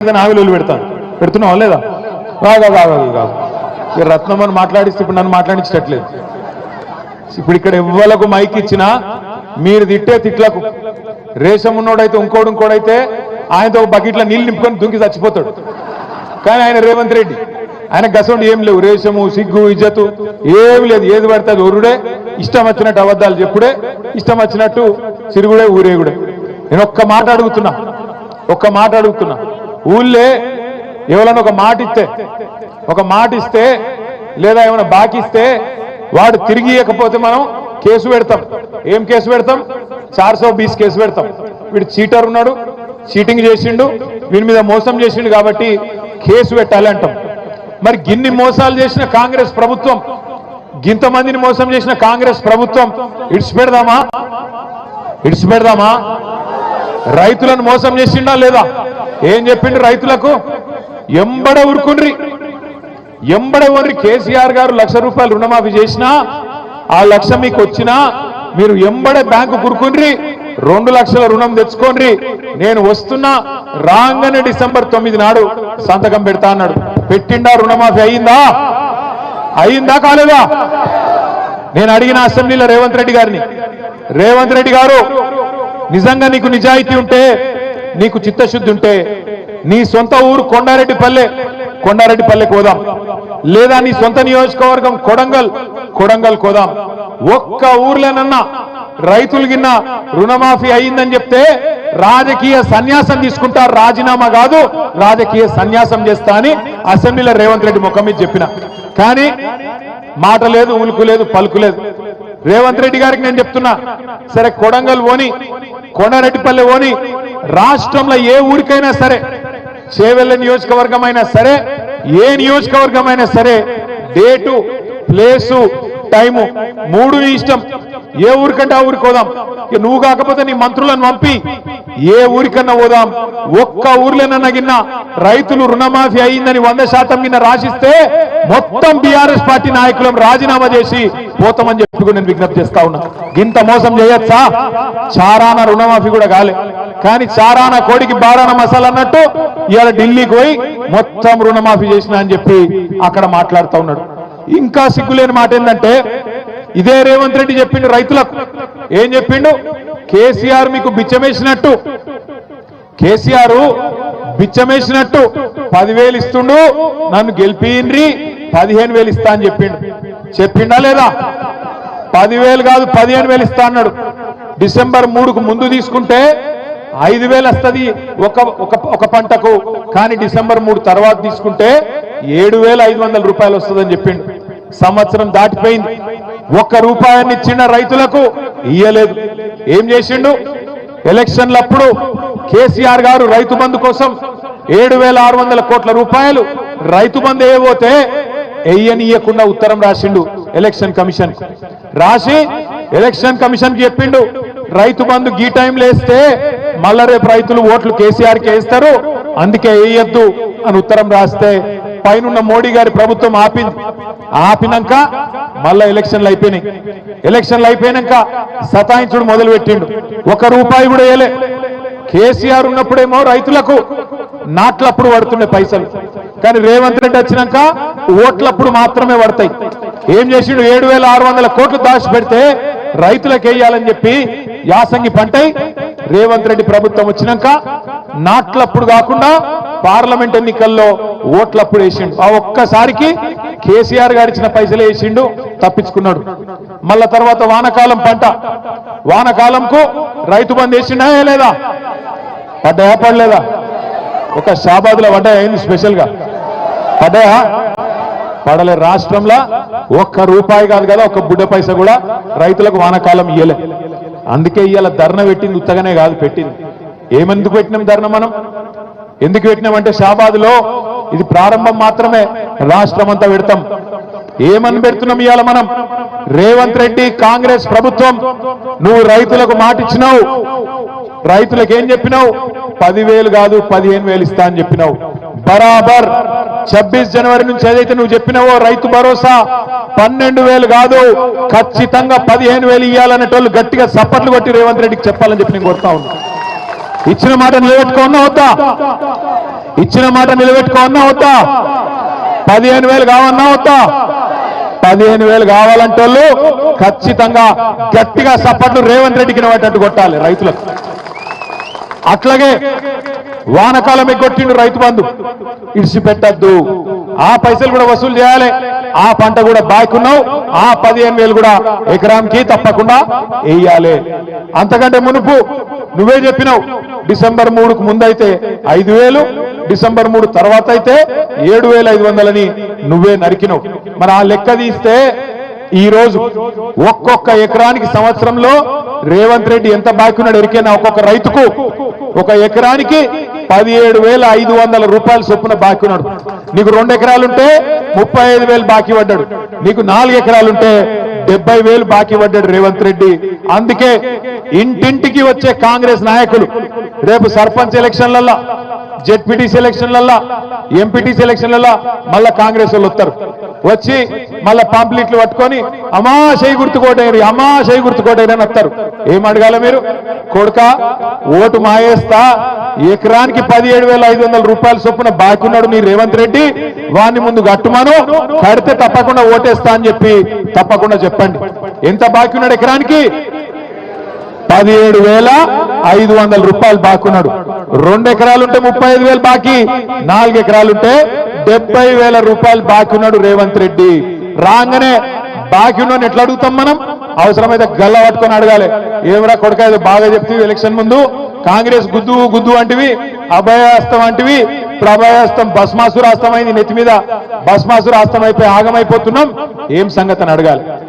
ఆవిలు పెడతాను పెడుతున్నావా లేదా? కాదు కాదు కాదు ఇక రత్నం అని మాట్లాడిస్తే ఇప్పుడు నన్ను మాట్లాడించట్లేదు ఇప్పుడు ఇక్కడ ఎవ్వలకు మైక్ ఇచ్చినా మీరు తిట్టే తిట్లకు. రేషం ఉన్నోడైతే ఇంకోడు ఇంకోడైతే ఆయనతో ఒక బకెట్లో నీళ్ళు నింపుకొని దుంకి చచ్చిపోతాడు. కానీ ఆయన రేవంత్ రెడ్డి ఆయన గసండి ఏం లేవు. రేషము సిగ్గు ఇజ్జతు ఏమి లేదు. ఏది పడితే అది ఒరుడే. ఇష్టం వచ్చినట్టు అబద్ధాలు చెప్పుడే. ఇష్టం వచ్చినట్టు సిరుగుడే ఊరేగుడే. నేను ఒక్క మాట అడుగుతున్నా. ఒక్క మాట అడుగుతున్నా. ఊళ్ళే ఎవరైనా ఒక మాట ఇస్తే ఒక మాట ఇస్తే లేదా ఏమైనా బాకిస్తే ఇస్తే వాడు తిరిగి ఇవ్వకపోతే మనం కేసు పెడతాం. ఏం కేసు పెడతాం? చార్ సో బీస్ కేసు పెడతాం. వీడు చీటర్ ఉన్నాడు చీటింగ్ చేసిండు వీడి మీద మోసం చేసిండు కాబట్టి కేసు పెట్టాలి అంటాం. మరి గిన్ని మోసాలు చేసిన కాంగ్రెస్ ప్రభుత్వం గింతమందిని మోసం చేసిన కాంగ్రెస్ ప్రభుత్వం ఇడిచిపెడదామా ఇడిచిపెడదామా రైతులను మోసం చేసిండా లేదా? ఏం చెప్పిండు రైతులకు? ఎంబడ ఉరుకుండ్రి ఎంబడ ఊరి కేసీఆర్ గారు లక్ష రూపాయలు రుణమాఫీ చేసినా ఆ లక్ష మీకు వచ్చినా మీరు ఎంబడ బ్యాంకు కురుకుండ్రి రెండు లక్షల రుణం తెచ్చుకోండి నేను వస్తున్నా రాగానే డిసెంబర్ తొమ్మిది నాడు సంతకం పెడతా అన్నాడు. పెట్టిండా రుణమాఫీ అయిందా? అయిందా కాలేదా? నేను అడిగిన అసెంబ్లీలో రేవంత్ రెడ్డి గారిని. రేవంత్ రెడ్డి గారు నిజంగా నీకు నిజాయితీ ఉంటే నీకు చిత్తశుద్ధి ఉంటే నీ సొంత ఊరు కొండారెడ్డిపల్లె కొండారెడ్డిపల్లెకి పోదాం. లేదా నీ సొంత నియోజకవర్గం కొడంగల్ కొడంగల్ కోదాం ఒక్క ఊర్లోనన్నా రైతులు గిన్న రుణమాఫీ అయిందని చెప్తే రాజకీయ సన్యాసం తీసుకుంటా రాజీనామా కాదు రాజకీయ సన్యాసం చేస్తా అని అసెంబ్లీలో రేవంత్ రెడ్డి ముఖం మీద చెప్పిన. కానీ మాట లేదు ఉలుకు లేదు పలుకు లేదు. రేవంత్ రెడ్డి గారికి నేను చెప్తున్నా సరే కొడంగల్ ఓని కొండారెడ్డిపల్లె ఓని రాష్ట్రంలో ఏ ఊరికైనా సరే చేవెళ్ళ నియోజకవర్గం అయినా సరే ఏ నియోజకవర్గం అయినా సరే డేటు ప్లేసు టైము మూడు ఇష్టం. ఏ ఊరికంటే ఆ ఊరికి పోదాం. ఇక నువ్వు కాకపోతే నీ మంత్రులను పంపి ఏ ఊరికన్నా పోదాం. ఒక్క ఊర్లోనన్నా గిన్న రైతులు రుణమాఫీ అయిందని వంద శాతం గిన్న రాసిస్తే మొత్తం బీఆర్ఎస్ పార్టీ నాయకులం రాజీనామా చేసి పోతామని చెప్పి నేను విజ్ఞప్తి చేస్తా ఉన్నా. ఇంత మోసం చేయొచ్చా? చారాన రుణమాఫీ కూడా కాలే. కానీ చారాన కోడికి బారాన మసాలా అన్నట్టు ఇవాళ ఢిల్లీకి పోయి మొత్తం రుణమాఫీ చేసిన అని చెప్పి అక్కడ మాట్లాడుతూ ఉన్నాడు. ఇంకా సిగ్గులేని మాట ఏంటంటే ఇదే రేవంత్ రెడ్డి చెప్పిండు రైతులకు. ఏం చెప్పిండు? కేసీఆర్ మీకు బిచ్చమేసినట్టు. కేసీఆర్ బిచ్చమేసినట్టు. పదివేలు ఇస్తుండు నన్ను గెలిపిండ్రి పదిహేను వేలు ఇస్తా అని చెప్పిండు. చెప్పిండా లేదా? పదివేలు కాదు పదిహేను వేలు ఇస్తా అన్నాడు. డిసెంబర్ మూడుకు ముందు తీసుకుంటే ఐదు వేలు వస్తుంది ఒక ఒక ఒక పంటకు. కానీ డిసెంబర్ మూడు తర్వాత తీసుకుంటే ఏడు వేల ఐదు వందల రూపాయలు వస్తుందని చెప్పిండు. సంవత్సరం దాటిపోయింది. ఒక్క రూపాయాన్ని ఇచ్చిన రైతులకు ఇయ్యలేదు. ఏం చేసిండు? ఎలక్షన్లప్పుడు కేసీఆర్ గారు రైతు బంధు కోసం ఏడు వేల ఆరు వందల కోట్ల రూపాయలు రైతు బంధు ఏవోతే ఎయ్యనియకుండా ఉత్తరం రాసిండు ఎలక్షన్ కమిషన్. రాసి ఎలక్షన్ కమిషన్కి చెప్పిండు రైతు బంధు గీ టైంలో వేస్తే మళ్ళా రేపు రైతులు ఓట్లు కేసీఆర్కి వేస్తారు అందుకే వేయద్దు అని ఉత్తరం రాస్తే పైనున్న మోడీ గారి ప్రభుత్వం ఆపింది ఆపినాక మళ్ళా ఎలక్షన్లు అయిపోయినాయి. ఎలక్షన్లు అయిపోయినాక సతాయించుడు మొదలు పెట్టిండు ఒక రూపాయి కూడా వేయలే కేసీఆర్ ఉన్నప్పుడేమో రైతులకు నాట్లప్పుడు పడుతుండే పైసలు. కానీ రేవంత్ రెడ్డి వచ్చినాక ఓట్లప్పుడు మాత్రమే పడతాయి. ఏం చేసిండు? ఏడు వేల ఆరు వందల కోట్లు దాచి పెడితే రైతులకు వేయాలని చెప్పి యాసంగి పంటై రేవంత్ రెడ్డి ప్రభుత్వం వచ్చినాక నాట్లప్పుడు కాకుండా పార్లమెంట్ ఎన్నికల్లో ఓట్లప్పుడు వేసిండు. ఆ ఒక్కసారికి కేసీఆర్ గారు ఇచ్చిన పైసలే వేసిండు తప్పించుకున్నాడు. మళ్ళా తర్వాత వానకాలం పంట. వానకాలంకు రైతు బంద్ వేసిండా లేదా? పడ్డాయా పడలేదా? ఒక షాబాద్లో పడ్డాయా అయింది స్పెషల్గా పడ్డాయా? పడలే. రాష్ట్రంలో ఒక్క రూపాయి కాదు కదా ఒక్క బుడ్డ పైస కూడా రైతులకు వానకాలం ఇయ్యలే. అందుకే ఇవాళ ధర్న పెట్టింది ఉత్తగానే కాదు పెట్టింది. ఏమెందుకు పెట్టినాం ధర్న మనం? ఎందుకు పెట్టినామంటే షాబాద్లో ఇది ప్రారంభం మాత్రమే రాష్ట్రం అంతా పెడతాం. ఏమని పెడుతున్నాం ఇవాళ మనం? రేవంత్ రెడ్డి కాంగ్రెస్ ప్రభుత్వం నువ్వు రైతులకు మాట ఇచ్చినావు రైతులకు ఏం చెప్పినావు? పదివేలు కాదు పదిహేను వేలు ఇస్తా అని చెప్పినావు. బరాబర్ ఛబ్బీస్ జనవరి నుంచి ఏదైతే నువ్వు చెప్పినావో రైతు భరోసా పన్నెండు వేలు కాదు ఖచ్చితంగా పదిహేను వేలు ఇవ్వాలనేటోళ్ళు గట్టిగా సప్పట్లు కొట్టి రేవంత్ రెడ్డికి చెప్పాలని చెప్పి నేను కోరుతా ఉన్నా. ఇచ్చిన మాట నిలబెట్టుకున్నా వద్దా? ఇచ్చిన మాట నిలబెట్టుకోవన్నా వద్దా? పదిహేను వేలు కావన్నా వద్దా? పదిహేను వేలు కావాలంటే ఖచ్చితంగా గట్టిగా సప్పట్లు రేవంత్ రెడ్డికి నవ్వేటట్టు కొట్టాలి రైతులకు. అట్లాగే వానకాలమే కొట్టిండు రైతు బంధు. ఇడిచిపెట్టద్దు. ఆ పైసలు కూడా వసూలు చేయాలి. ఆ పంట కూడా బాకున్నావు ఆ పదిహేను వేలు కూడా ఎకరానికి తప్పకుండా వేయాలి. అంతకంటే మునుపు నువ్వే చెప్పినావు డిసెంబర్ మూడుకు ముందైతే ఐదు వేలు డిసెంబర్ మూడు తర్వాత అయితే ఏడు వేల ఐదు వందలని నువ్వే నరికినావు. మరి ఆ లెక్క తీస్తే ఈ రోజు ఒక్కొక్క ఎకరానికి సంవత్సరంలో రేవంత్ రెడ్డి ఎంత బాకున్నాడు ఎరికైనా ఒక్కొక్క రైతుకు ఒక ఎకరానికి పదిహేడు వేల ఐదు వందల రూపాయలు చొప్పున బాకీ ఉన్నాడు నీకు రెండు ఎకరాలుంటే ముప్పై ఐదు వేలు బాకీ పడ్డాడు. నీకు నాలుగు ఎకరాలుంటే డెబ్బై వేలు బాకీ పడ్డాడు రేవంత్ రెడ్డి. అందుకే ఇంటింటికి వచ్చే కాంగ్రెస్ నాయకులు రేపు సర్పంచ్ ఎలక్షన్లల్లో జెడ్పీటీ సెలక్షన్లలో ఎంపీటీ ఎలక్షన్లలో మళ్ళా కాంగ్రెస్ వాళ్ళు వస్తారు. వచ్చి మళ్ళా పాంప్లెట్లు పట్టుకొని అమా చేయి గుర్తుకోటేరి అమా చేయి గుర్తుకోటేరి అని వస్తారు. ఏం అడగాల మీరు? కొడుక ఓటు మాయేస్తా ఎకరానికి పదిహేడు వేల ఐదు వందల రూపాయల చొప్పున బాకున్నాడు నీ రేవంత్ రెడ్డి వాడిని ముందు గట్టుమను కడితే తప్పకుండా ఓటేస్తా అని చెప్పి తప్పకుండా చెప్పండి. ఎంత బాకీ ఉన్నాడు ఎకరానికి? పదిహేడు వేల ఐదు వందల రూపాయలు బాకున్నాడు రెండు ఎకరాలుంటే ముప్పై ఐదు వేలు బాకీ నాలుగు ఎకరాలుంటే డెబ్బై వేల రూపాయలు బాకున్నాడు రేవంత్ రెడ్డి. రాగానే బాకీ ఉన్న ఎట్లా అడుగుతాం మనం? అవసరమైతే గల్ల పట్టుకొని అడగాలి. ఏమరా కొడుక ఇది బాగా చెప్తుంది ఎలక్షన్ ముందు? కాంగ్రెస్ గుద్దు గుద్దు వంటివి అభయాస్తం వంటివి ప్రభయాస్తం అభయాస్తం భస్మాసురాస్తం అయింది నెత్తి మీద. భస్మాసురాస్తం అయిపోయి ఆగమైపోతున్నాం. ఏం సంగతి అని అడగాలి.